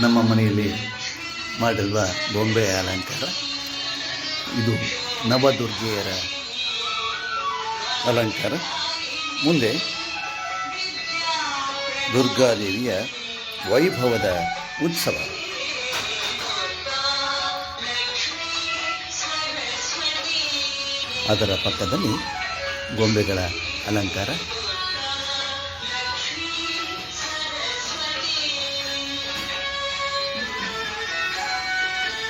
ನಮ್ಮ ಮನೆಯಲ್ಲಿ ಮಾಡಿರುವ ಬೊಂಬೆ ಅಲಂಕಾರ. ಇದು ನವದುರ್ಗೆಯರ ಅಲಂಕಾರ. ಮುಂದೆ ದುರ್ಗಾದೇವಿಯ ವೈಭವದ ಉತ್ಸವ. ಅದರ ಪಕ್ಕದಲ್ಲಿ ಗೊಂಬೆಗಳ ಅಲಂಕಾರ.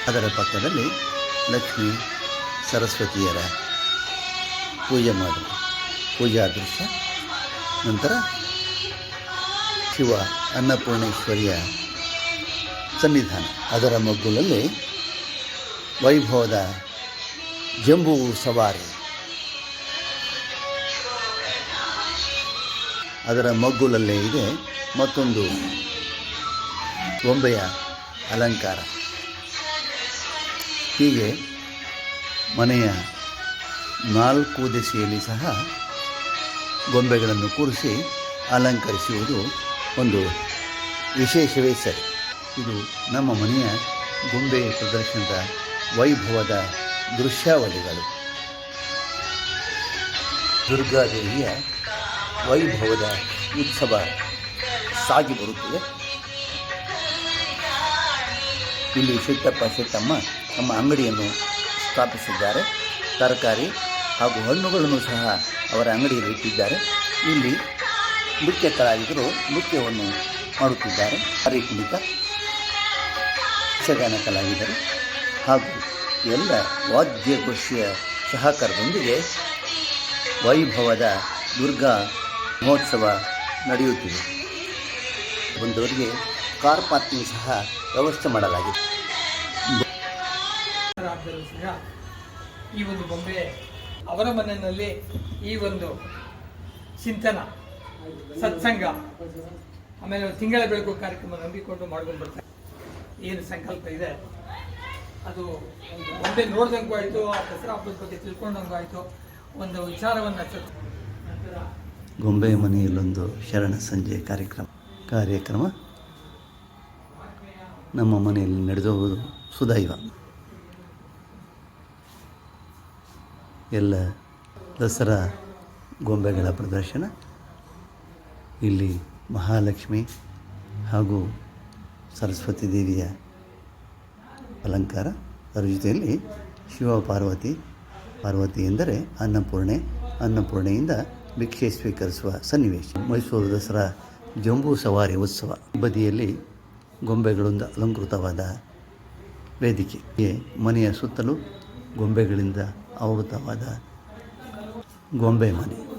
ಅದರ ಪಕ್ಕದಲ್ಲಿ ಲಕ್ಷ್ಮಿ ಸರಸ್ವತಿಯರ ಪೂಜೆ ಮಾಡಿದ ಪೂಜಾ ದೃಶ್ಯ. ನಂತರ ಶಿವ ಅನ್ನಪೂರ್ಣೇಶ್ವರಿಯ ಸನ್ನಿಧಾನ. ಅದರ ಮಗ್ಗುಲಲ್ಲಿ ವೈಭವದ ಜಂಬೂ ಸವಾರಿ. ಅದರ ಮಗ್ಗುಲಲ್ಲೇ ಇದೆ ಮತ್ತೊಂದು ಗೊಂಬೆಯ ಅಲಂಕಾರ. ಹೀಗೆ ಮನೆಯ ನಾಲ್ಕು ದಿಸೆಯಲ್ಲಿ ಸಹ ಗೊಂಬೆಗಳನ್ನು ಕೂರಿಸಿ ಅಲಂಕರಿಸುವುದು ಒಂದು ವಿಶೇಷವೇ ಸರಿ. ಇದು ನಮ್ಮ ಮನೆಯ ಗೊಂಬೆ ಪ್ರದರ್ಶನದ ವೈಭವದ ದೃಶ್ಯಾವಳಿಗಳು. ದುರ್ಗಾದೇವಿಯ ವೈಭವದ ಉತ್ಸವ ಸಾಗಿ ಬರುತ್ತದೆ. ಇಲ್ಲಿ ಶೆಟ್ಟಪ್ಪ ಶೆಟ್ಟಮ್ಮ ತಮ್ಮ ಅಂಗಡಿಯನ್ನು ಸ್ಥಾಪಿಸಿದ್ದಾರೆ. ತರಕಾರಿ ಹಾಗೂ ಹಣ್ಣುಗಳನ್ನು ಸಹ ಅವರ ಅಂಗಡಿಯಲ್ಲಿ ಇಟ್ಟಿದ್ದಾರೆ. ಇಲ್ಲಿ ನೃತ್ಯ ಕಲಾವಿದರು ನೃತ್ಯವನ್ನು ಮಾಡುತ್ತಿದ್ದಾರೆ. ಹರಿ ಕುಣಿತ ಯಕ್ಷಗಾನ ಕಲಾವಿದರು ಹಾಗೂ ಎಲ್ಲ ವಾದ್ಯಗೋಷ್ಠಿಯ ಸಹಕಾರದೊಂದಿಗೆ ವೈಭವದ ದುರ್ಗಾ ಮಹೋತ್ಸವ ನಡೆಯುತ್ತಿದೆ. ಬಂದವರಿಗೆ ಕಾರ್ ಪಾರ್ಕಿಂಗ್ ಸಹ ವ್ಯವಸ್ಥೆ ಮಾಡಲಾಗಿದೆ. ಈ ಒಂದು ಬೊಂಬೆ ಅವರ ಮನೆಯಲ್ಲಿ ಈ ಒಂದು ಚಿಂತನ, ಸತ್ಸಂಗ, ಆಮೇಲೆ ತಿಂಗಳ ಬೆಳಕು ಕಾರ್ಯಕ್ರಮ ನಂಬಿಕೊಂಡು ಮಾಡ್ಕೊಂಡು ಬರ್ತಾರೆ. ಏನು ಸಂಕಲ್ಪ ಇದೆ? ಅದು ಬೊಂಬೆ ನೋಡ್ದಂಗೂ ಆಯಿತು, ಆ ದಸರಾ ಹಬ್ಬದ ಬಗ್ಗೆ ತಿಳ್ಕೊಂಡಂಗೂ ಆಯಿತು. ಒಂದು ವಿಚಾರವನ್ನು ನಂತರ ಗೊಂಬೆ ಮನೆಯಲ್ಲೊಂದು ಶರಣ ಸಂಜೆ ಕಾರ್ಯಕ್ರಮ ಕಾರ್ಯಕ್ರಮ ನಮ್ಮ ಮನೆಯಲ್ಲಿ ನಡೆದುವುದು ಸುದೈವ. ಎಲ್ಲ ದಸರಾ ಗೊಂಬೆಗಳ ಪ್ರದರ್ಶನ. ಇಲ್ಲಿ ಮಹಾಲಕ್ಷ್ಮಿ ಹಾಗೂ ಸರಸ್ವತಿ ದೇವಿಯ ಅಲಂಕಾರ. ಅದರ ಜೊತೆಯಲ್ಲಿ ಶಿವ ಪಾರ್ವತಿ ಪಾರ್ವತಿ ಎಂದರೆ ಅನ್ನಪೂರ್ಣೆ, ಅನ್ನಪೂರ್ಣೆಯಿಂದ ಭಿಕ್ಷೆ ಸ್ವೀಕರಿಸುವ ಸನ್ನಿವೇಶ. ಮೈಸೂರು ದಸರಾ ಜಂಬೂ ಸವಾರಿ ಉತ್ಸವ ಬದಿಯಲ್ಲಿ ಗೊಂಬೆಗಳಿಂದ ಅಲಂಕೃತವಾದ ವೇದಿಕೆ. ಮನೆಯ ಸುತ್ತಲೂ ಗೊಂಬೆಗಳಿಂದ આવડતા હતા ગોમ્બેમાંથી